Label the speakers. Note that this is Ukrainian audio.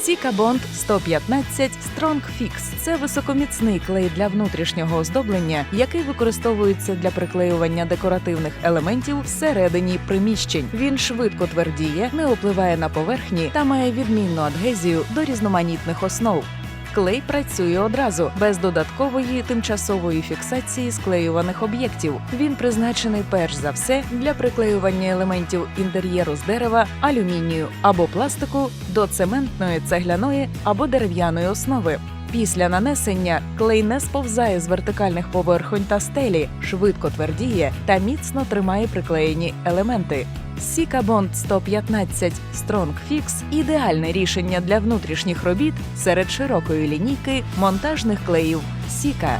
Speaker 1: Sika Bond 115 Strong Fix – це високоміцний клей для внутрішнього оздоблення, який використовується для приклеювання декоративних елементів всередині приміщень. Він швидко твердіє, не опливає на поверхні та має відмінну адгезію до різноманітних основ. Клей працює одразу без додаткової тимчасової фіксації склеюваних об'єктів. Він призначений перш за все для приклеювання елементів інтер'єру з дерева, алюмінію або пластику до цементної, цегляної або дерев'яної основи. Після нанесення клей не сповзає з вертикальних поверхонь та стелі, швидко твердіє та міцно тримає приклеєні елементи. Sika Bond 115 Strong Fix – ідеальне рішення для внутрішніх робіт серед широкої лінійки монтажних клеїв Sika.